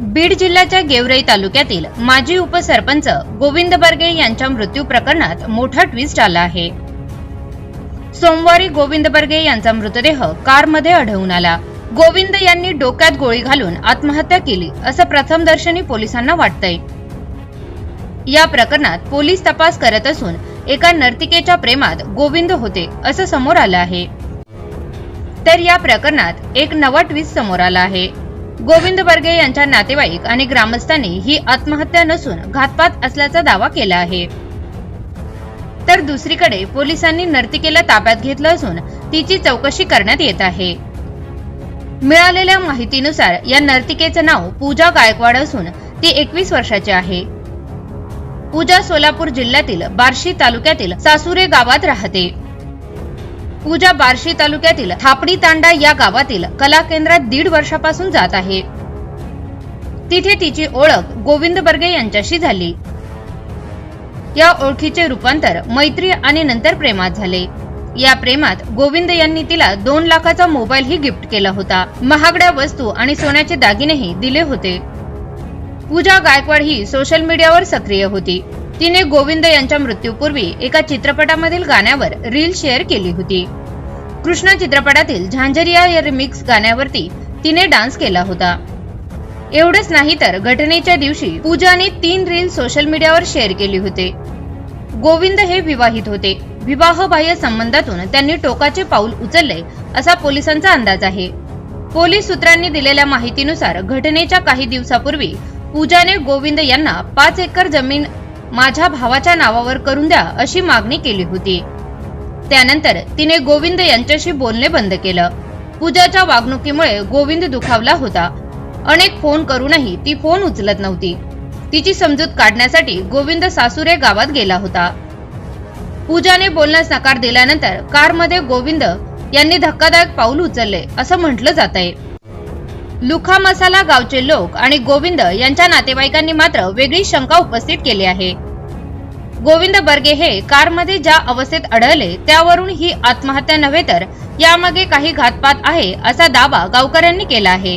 बीड जिल्ह्याच्या गेवराई तालुक्यातील माजी उपसरपंच गोविंद बर्गे यांच्या मृत्यू प्रकरणात मोठा ट्विस्ट आला आहे. सोमवारी गोविंद बर्गे यांचा मृतदेह कारमध्ये आढळून आला. गोविंद यांनी डोक्यात गोळी घालून आत्महत्या केली असं प्रथमदर्शनी पोलिसांना वाटतंय. या प्रकरणात पोलीस तपास करत असून एका नर्तिकेच्या प्रेमात गोविंद होते असं समोर आलं आहे. तर या प्रकरणात एक नवा ट्विस्ट समोर आला आहे. गोविंद बर्गे यांच्या नातेवाईक आणि ग्रामस्थांनी ही आत्महत्या नसून घातपात असल्याचा दावा केला आहे. तर दुसरीकडे पोलिसांनी नर्तिकेला ताब्यात घेतलं असून तिची चौकशी करण्यात येत आहे. मिळालेल्या माहितीनुसार या नर्तिकेचं नाव पूजा गायकवाड असून ती एकवीस वर्षाची आहे. पूजा सोलापूर जिल्ह्यातील बार्शी तालुक्यातील सासुरे गावात राहते. पूजा बार्शी तालुक्यातील थापडी तांडा या गावातील कला केंद्रात दीड वर्षापासून जात आहे. तिथे तिची ओळख गोविंद बर्गे यांच्याशी झाली. या ओळखीचे रूपांतर मैत्री आणि नंतर प्रेमात झाले. या प्रेमात गोविंद यांनी तिला दोन लाखाचा मोबाईलही गिफ्ट केला होता. महागड्या वस्तू आणि सोन्याचे दागिनेही दिले होते. पूजा गायकवाड ही सोशल मीडियावर सक्रिय होती. तिने गोविंद यांच्या मृत्यूपूर्वी एका चित्रपटामधील गाण्यावर रील शेअर केली होती. कृष्णा चित्रपटातील झांझरिया या रिमिक्स गाण्यावरती तिने डान्स केला होता. एवढंच नाही तर घटनेच्या दिवशी पूजाने तीन रील सोशल मीडियावर शेअर केली होते. गोविंद हे विवाहित होते. विवाहबाह्य संबंधातून त्यांनी टोकाचे पाऊल उचलले असा पोलिसांचा अंदाज आहे. पोलीस सूत्रांनी दिलेल्या माहितीनुसार घटनेच्या काही दिवसापूर्वी पूजाने गोविंद यांना पाच एकर जमीन माझ्या भावाच्या नावावर करून द्या अशी मागणी केली होती. त्यानंतर तिने गोविंद यांच्याशी बोलणे बंद केलं. पूजाच्या वागणुकीमुळे गोविंद दुखावला होता. अनेक फोन करूनही ती फोन उचलत नव्हती. तिची समजूत काढण्यासाठी गोविंद सासुरे गावात गेला होता. पूजाने बोलण्यास नकार दिल्यानंतर कारमध्ये गोविंद यांनी धक्कादायक पाऊल उचलले असं म्हटलं जात आहे लुखा मसाला गावचे लोक आणि गोविंद यांच्या नातेवाईकांनी मात्र वेगळी शंका उपस्थित केली आहे. गोविंद बर्गे हे कारमध्ये ज्या अवस्थेत आढळले त्यावरून ही आत्महत्या नव्हे तर यामागे काही घातपात आहे असा दावा गावकऱ्यांनी केला आहे.